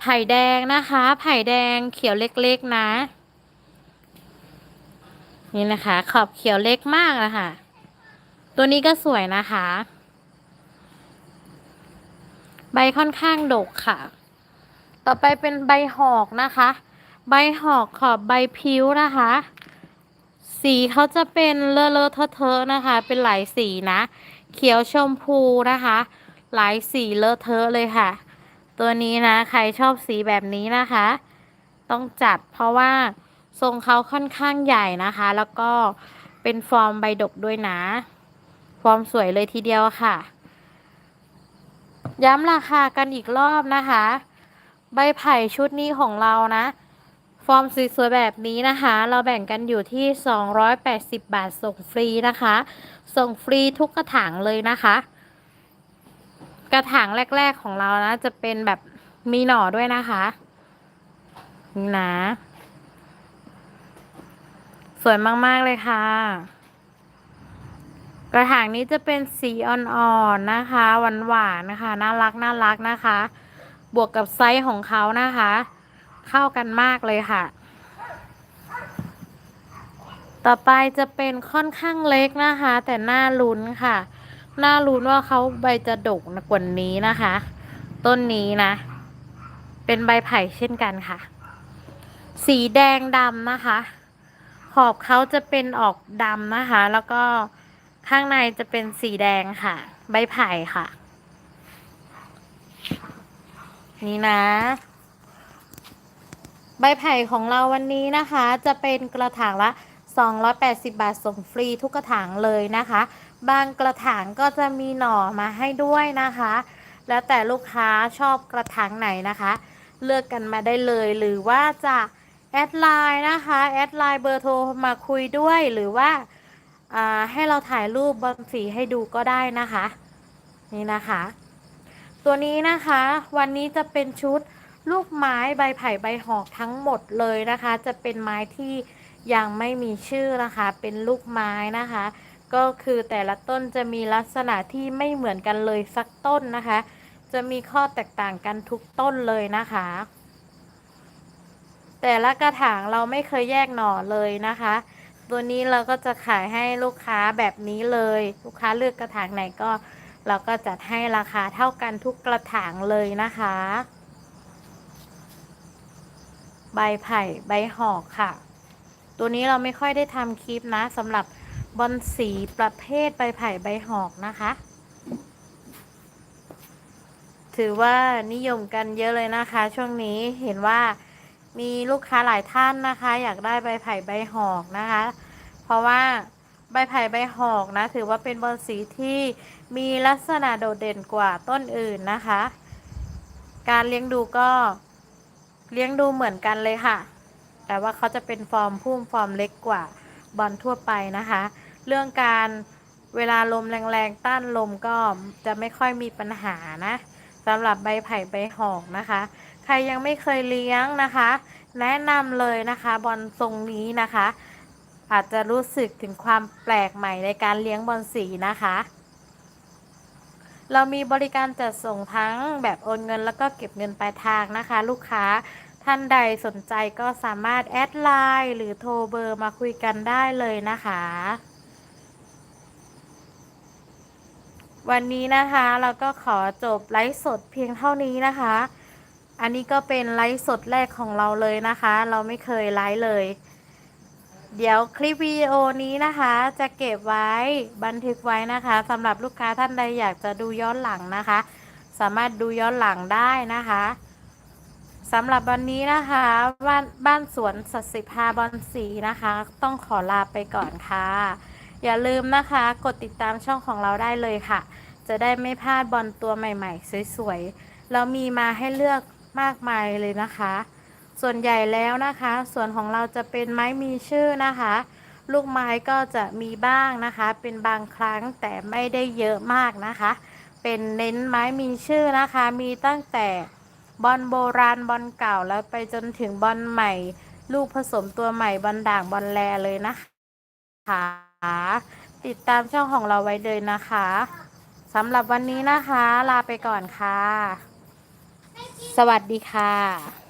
ไผ่แดงนะคะ ไผ่แดงเขียวเล็กๆนะ นี่นะคะ ขอบเขียวเล็กมากนะคะ ตัวนี้ก็สวยนะคะ ใบค่อนข้างดกค่ะ ต่อไปเป็นใบหอกนะคะ ใบหอกขอบใบพิ้วนะคะ สีเขาจะเป็นเลอะเลอะเทอะเทอะนะคะ เป็นหลายสีนะ เขียวชมพูนะคะ หลายสีเลอะเทอะเลยค่ะ ตัวนี้นะ ใครชอบสีแบบนี้นะคะ ต้องจัดเพราะว่าทรงเขาค่อนข้างใหญ่นะคะ แล้วก็เป็นฟอร์มใบดกด้วยนะ ฟอร์มสวยเลยทีเดียวค่ะ ย้ำราคากันอีกรอบนะคะ ใบไผ่ชุดนี้ของเรานะ ฟอร์มสวยๆแบบนี้นะคะ เราแบ่งกันอยู่ที่ 280 บาทส่งฟรีนะคะ ส่งฟรีทุกกระถางเลยนะคะ กระถางแรก ๆของเรานะ จะเป็นแบบมีหน่อด้วยนะคะนี่นะ สวยมาก ๆ เลยค่ะ กระถางนี้จะเป็นสีอ่อนๆนะคะ หวานๆนะคะ น่ารักน่ารักนะคะ บวกกับไซส์ของเขานะคะ เข้ากันมากเลยค่ะ ต่อไปจะเป็นค่อนข้างเล็กนะคะ แต่น่าลุ้นค่ะ น่าลุ้ว่าเขาใบจะดกกว่านี้นะคะ ต้นนี้นะ เป็นใบไผ่เช่นกันค่ะ สีแดงดำนะคะ ขอบเขาจะเป็นออกดำนะคะ แล้วก็ข้างในจะเป็นสีแดงค่ะ ใบไผ่ค่ะ นี่นะ ใบไผ่ของเราวันนี้นะคะ จะเป็นกระถางละ 280 บาทส่งฟรีทุกกระถางเลยนะคะ บางกระถางก็จะมีหน่อมาให้ด้วยนะคะ แล้วแต่ลูกค้าชอบกระถางไหนนะคะ เลือกกันมาได้เลยหรือว่าจะแอดไลน์นะคะแอดไลน์เบอร์โทรมาคุยด้วยหรือว่าาให้เราถ่ายรูปบอลสีให้ดูก็ได้นะคะ นี่นะคะ ตัวนี้นะคะ วันนี้จะเป็นชุดลูกไม้ใบไผ่ใบหอกทั้งหมดเลยนะคะ จะเป็นไม้ที่ยังไม่มีชื่อนะคะ เป็นลูกไม้นะคะ ก็คือแต่ละต้นจะมีลักษณะที่ไม่เหมือนกันเลยสักต้นนะคะ จะมีข้อแตกต่างกันทุกต้นเลยนะคะ แต่ละกระถางเราไม่เคยแยกหน่อเลยนะคะ ตัวนี้เราก็จะขายให้ลูกค้าแบบนี้เลย ลูกค้าเลือกกระถางไหนก็ เราก็จัดให้ราคาเท่ากันทุกกระถางเลยนะคะ ใบไผ่ใบหอกค่ะ ตัวนี้เราไม่ค่อยได้ทำคลิปนะสำหรับ บอนสีประเภทใบไผ่ใบหอกนะคะ ถือว่านิยมกันเยอะเลยนะคะ ช่วงนี้เห็นว่ามีลูกค้าหลายท่านนะคะ อยากได้ใบไผ่ใบหอกนะคะ เพราะว่าใบไผ่ใบหอกนะ ถือว่าเป็นบอนสีที่มีลักษณะโดดเด่นกว่าต้นอื่นนะคะ การเลี้ยงดูก็เลี้ยงดูเหมือนกันเลยค่ะ แต่ว่าเขาจะเป็นฟอร์มพุ่มฟอร์มเล็กกว่า บอลทั่วไปนะคะ เรื่องการเวลาลมแรงๆต้านลมก็จะไม่ค่อยมีปัญหานะสำหรับใบไผ่ใบหอกนะคะ ใครยังไม่เคยเลี้ยงนะคะ แนะนำเลยนะคะบอลทรงนี้นะคะ อาจจะรู้สึกถึงความแปลกใหม่ในการเลี้ยงบอลสีนะคะ เรามีบริการจัดส่งทั้งแบบโอนเงินแล้วก็เก็บเงินปลายทางนะคะ ลูกค้า ท่านใดสนใจก็สามารถแอดไลน์หรือโทรเบอร์มาคุยกันได้เลยนะคะ วันนี้นะคะเราก็ขอจบไลฟ์สดเพียงเท่านี้นะคะ อันนี้ก็เป็นไลฟ์สดแรกของเราเลยนะคะ เราไม่เคยไลฟ์เลย เดี๋ยวคลิปวิดีโอนี้นะคะ จะเก็บไว้บันทึกไว้นะคะสำหรับลูกค้าท่านใดอยากจะดูย้อนหลังนะคะ สามารถดูย้อนหลังได้นะคะ สำหรับวันนี้นะคะบ้านบ้านสวนสัตสิภาบอนสีนะคะ ต้องขอลาไปก่อนค่ะ อย่าลืมนะคะ กดติดตามช่องของเราได้เลยค่ะ จะได้ไม่พลาดบอลตัวใหม่ ๆ สวยๆ เรามีมาให้เลือกมากมายเลยนะคะ ส่วนใหญ่แล้วนะคะ ส่วนของเราจะเป็นไม้มีชื่อนะคะ ลูกไม้ก็จะมีบ้างนะคะ เป็นบางครั้งแต่ไม่ได้เยอะมากนะคะ เป็นเน้นไม้มีชื่อนะคะ มีตั้งแต่ บอลโบราณบอลเก่าแล้วไปจนถึงบอลใหม่ ลูกผสมตัวใหม่บอลด่างบอลแลเลยนะคะติดตามช่องของเราไว้เลยนะคะสำหรับวันนี้นะคะ ลาไปก่อนค่ะ สวัสดีค่ะ